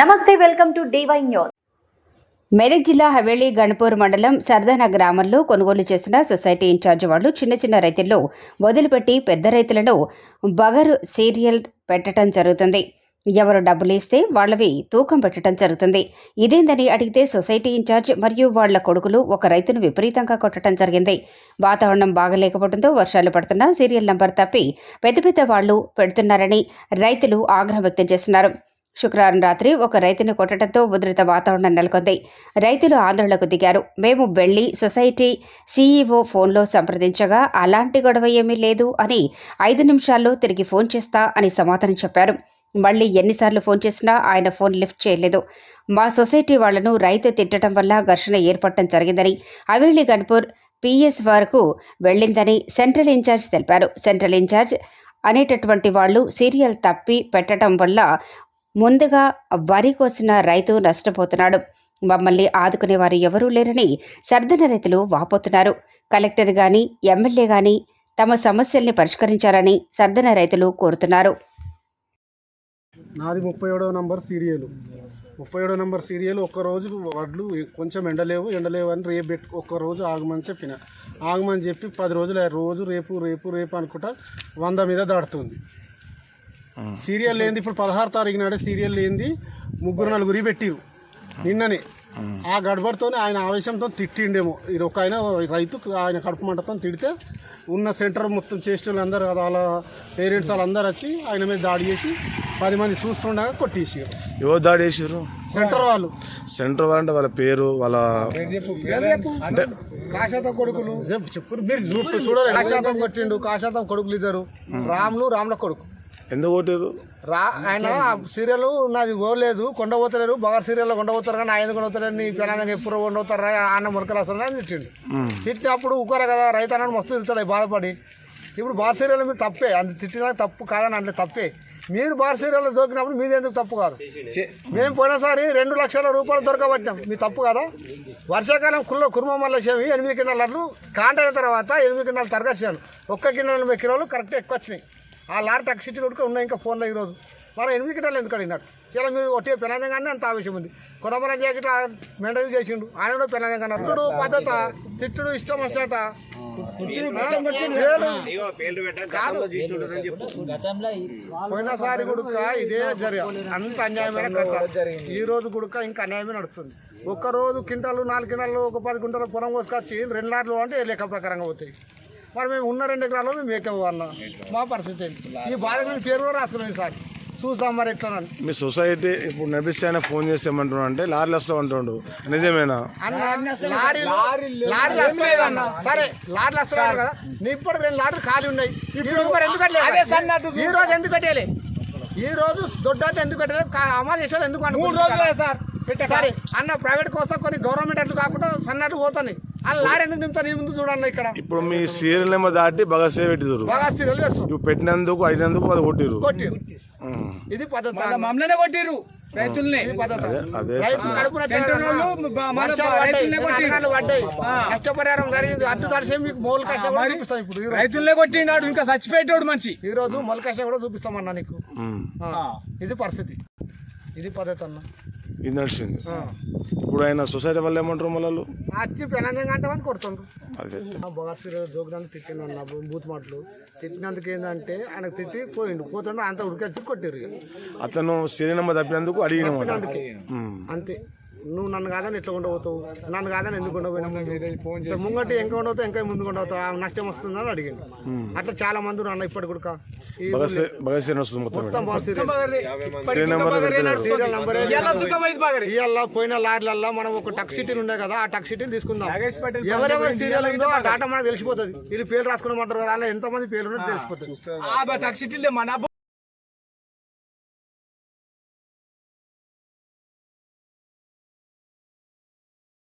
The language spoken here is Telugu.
నమస్తే welcome to DY news. Medak జిల్లా హవేళి గణపూర్ మండలం సర్దాన గ్రామంలో కొనుగోలు చేసిన సొసైటీ ఇన్ఛార్జ్ వాళ్ళు చిన్న చిన్న రైతుల్లో వదిలిపెట్టి పెద్ద రైతులను బగరు సీరియల్ పెట్టడం జరుగుతుంది. ఎవరు డబ్బులు ఇస్తే వాళ్ళవి తూకం పెట్టడం జరుగుతుంది. ఇదేందని అడిగితే సొసైటీ ఇన్ఛార్జ్ మరియు వాళ్ళ కొడుకులు ఒక రైతును విపరీతంగా కొట్టడం జరిగింది. వాతావరణం బాగలేకపోవడంతో వర్షాలు పడుతున్నా సీరియల్ నంబర్ తప్పి పెద్ద పెద్ద వాళ్ళు పెడుతున్నారని రైతులు ఆగ్రహం వ్యక్తం చేస్తున్నారు. శుక్రవారం రాత్రి ఒక రైతును కొట్టడంతో ఉధృత వాతావరణం నెలకొంది. రైతులు ఆందోళనకు దిగారు. మేము వెళ్ళి సొసైటీ సీఈఓ ఫోన్లో సంప్రదించగా అలాంటి గొడవ ఏమీ లేదు అని ఐదు నిమిషాల్లో తిరిగి ఫోన్ చేస్తా అని సమాధానం చెప్పారు. మళ్ళీ ఎన్నిసార్లు ఫోన్ చేసినా ఆయన ఫోన్ లిఫ్ట్ చేయలేదు. మా సొసైటీ వాళ్ళను రైతు తిట్టడం వల్ల ఘర్షణ ఏర్పడటం జరిగిందని అవేళి గణపూర్ పిఎస్ వరకు వెళ్ళిందని సెంట్రల్ ఇన్ఛార్జ్ తెలిపారు. సెంట్రల్ ఇన్ఛార్జ్ అనేటటువంటి వాళ్ళు సీరియల్ తప్పి పెట్టడం వల్ల ముందుగా వరి కోసిన రైతు నష్టపోతున్నాడు. మమ్మల్ని ఆదుకునే వారు ఎవరూ లేరని సర్దన రైతులు వాపోతున్నారు. కలెక్టర్ గాని ఎమ్మెల్యే గాని తమ సమస్యల్ని పరిష్కరించాలని సర్దన రైతులు కోరుతున్నారు. నాది ముప్పై ఏడవ నంబర్ సీరియల్. ముప్పై ఏడో నంబర్ సీరియల్ ఒక్కరోజు వడ్లు కొంచెం ఎండలేవు ఎండలేవు అని రేపు పెట్టు ఒక్క రోజు ఆగమని చెప్పిన. ఆగమని చెప్పి పది రోజులు రోజు రేపు రేపు రేపు అనుకుంటా వంద మీద దాడుతుంది సీరియల్ ఏంది ఇప్పుడు పదహారు తారీఖు నాడే సీరియల్ ఏంది ముగ్గురు నలుగురి పెట్టిరు. నిన్ననే. ఆ గడబడితోనే ఆయన ఆవేశంతో తిట్టిండేమో. ఇది ఒక ఆయన రైతు ఆయన కడుపు మంటతో తిడితే ఉన్న సెంటర్ మొత్తం చేసిన వాళ్ళందరూ కదా వాళ్ళ పేరెంట్స్ వాళ్ళందరూ వచ్చి ఆయన మీద దాడి చేసి పది మంది చూస్తుండగా కొట్టేసారు. ఎవరు దాడి చేసారు సెంటర్ వాళ్ళు. సెంటర్ వాళ్ళంటే వాళ్ళ పేరు వాళ్ళ అంటే కాశాతం కొడుకులు. చెప్పు? మీరు చూడలేదు కాశాతం కొట్టిండు కాశాతం కొడుకులు ఇద్దరు. రాములు రాముల కొడుకు. ఎందుకు కొట్టారు రా ఆయన సీరియల్ నాది పోలేదు కొండ పోతలేరు బగారు సీరియల్లో కొండ పోతారు కానీ ఆయన కొండ పోతారు నీ పిల్లలంగా ఎప్పుడు కొండ పోతారా అన్న మురకలు వస్తారు అని తిట్టిండు తిట్టినప్పుడు ఊకరా కదా రైతు అన్నాడు మస్తు తిడతాడు బాధపడి. ఇప్పుడు బార్ సీరియల్ మీరు తప్పే. అంత తిట్టినా తప్పు కాదని అంటే తప్పే. మీరు బార్ సీరియల్లో దొరికినప్పుడు మీది ఎందుకు తప్పు కాదు? మేము పోయినసారి రెండు లక్షల రూపాయలు దొరకబట్టాం మీ తప్పు కదా? వర్షాకాలం కుల్ల కుర్మ మల్ల చెవి ఎనిమిది కింటాలు కాంటాయిన తర్వాత ఎనిమిది కింటాలు తరగచ్చాను ఒక్క కింద ఎనభై కిలోలు కరెక్ట్ ఎక్కువ వచ్చినాయి. ఆ లారీ టక్ సిటీ కూడా ఉన్నాయి ఇంకా ఫోన్లో ఈరోజు. మరి ఎనిమిది కింటాలు ఎందుకు అడిగినాడు? ఇలా మీరు ఒట్టే పెనాదంగానే అంత ఆవేశం ఉంది. కొనమన జాకెట్ మెయింటైన్ చేసిండు. ఆయన కూడా పెనాదంగా తిట్టుడు పద్ధత తిట్టుడు ఇష్టం వస్తాట పోయినసారి గుడుక ఇదే జరిగా. అంత అన్యాయమైన కథ. ఈ రోజు గుడుక ఇంకా అన్యాయమే నడుస్తుంది. ఒక్క రోజు కింటాలు నాలుగు కింటాలు ఒక పది కింటాలు పొలం కోసుకొచ్చి రెండు లాట్లు అంటే లెక్క ప్రకారంగా పోతాయి. మరి మేము ఉన్న రెండు ఎకరాలు మేము మేకవు అన్న మా పరిస్థితి ఏంటి? ఈ బాధ నేను పేరు కూడా రాసుకున్నాను సార్. చూద్దాం మరి ఎట్లా. మీ సొసైటీ ఇప్పుడు నడిపిస్తే ఆయన ఫోన్ చేస్తే ఏమంటున్నాడు అంటే లారీలు వస్తావు అంటుండు. నిజమేనా? అన్న లారీలు లారీలు వస్తలేదు అన్న. సరే లారీలు వస్తున్నాడు కదా. నీ ఇప్పుడు రెండు లారీలు ఖాళీ ఉన్నాయి. ఇప్పుడు మరి ఎందుకు కట్టలేదు? ఈ రోజు ఎందుకు కట్టేయాలి? ఈ రోజు దొడ్డాట ఎందుకు కట్టలేదు? కా- అమలు చేసాడు ఎందుకు అనుకుంటున్నారు సరే. అన్న ప్రైవేట్ కోసం కొన్ని గవర్నమెంట్ అట్లు కాకుండా సన్నట్టు పోతాయి లారీ ఎందుకు చూడన్న ఇక్కడ. ఇప్పుడు మీ సీరియల్ నెంబర్ దాటి బగసే పెట్టిదురు బాగా పెడుతుంది నువ్వు పెట్టినందుకు అడిగినందుకు వాళ్ళు కొట్టిరు కొట్టి ఇది పద్ధతి మమ్మల్నే కొట్టిరు రైతుల్ని. ఇది పద్ధతి అదే రైతు కడుపున సెంటర్ వాళ్ళు బ- మన వర్షాలు పడ్డాయి, రైతుల్నే కొట్టిరు. అన్నగాళ్ళు పడ్డాయి. నష్టపరిహారం జరిగింది. అడ్డు తడిసే మీకు మూల కష్టం కూడా చూపిస్తాం ఇప్పుడు. ఈ రోజు. రైతుల్నే కొట్టినాడు ఇంకా చచ్చిపోయేటోడు మనిషి. ఈ రోజు మొల కష్టం కూడా చూపిస్తామన్నా నీకు. ఆ, ఇది పరిస్థితి. ఇది పద్ధతి అన్న. ఇది నడిచింది. ఇప్పుడు ఆయన సొసైటీ వాళ్ళు ఏమంటారు మళ్ళీ అదే బొగర్సీ జోగినందుకు తిట్టిండు అన్న బూత్ మాటలు. తిట్టినందుకు ఏంటంటే ఆయనకు తిట్టి పోయిండు. పోతుండే అంత ఉడికొచ్చి కొట్టిరు. అతను సీరియల్ నెంబర్ తప్పినందుకు అందుకే అంతే. నువ్వు నన్ను కాదని ఎట్లా ఉండబోతావు? నన్ను కాదని ఎందుకు ఉండబోయినా ముంగటి ఇంకా ఉండవుతావు ఇంకా ముందు ఉండవుతావు నష్టం వస్తుందని అడిగిండు. అట్లా చాలా మంది అన్న ఇప్పటి కూడా. ఇవాళ పోయిన లారీలల్లో మనం ఒక టక్ సిటీలు ఉండే కదా ఆ టక్ సిటీని తీసుకుందాం. ఎవరెవరి సీరియల్ ఉందో ఆ డాటా మనకు తెలిసిపోతుంది. ఇది పేరు రాసుకున్నమంటారు కదా అలా ఎంతమంది పేర్లు ఉన్నట్టు తెలిసిపోతుంది. ఆ టక్సిటీలే మన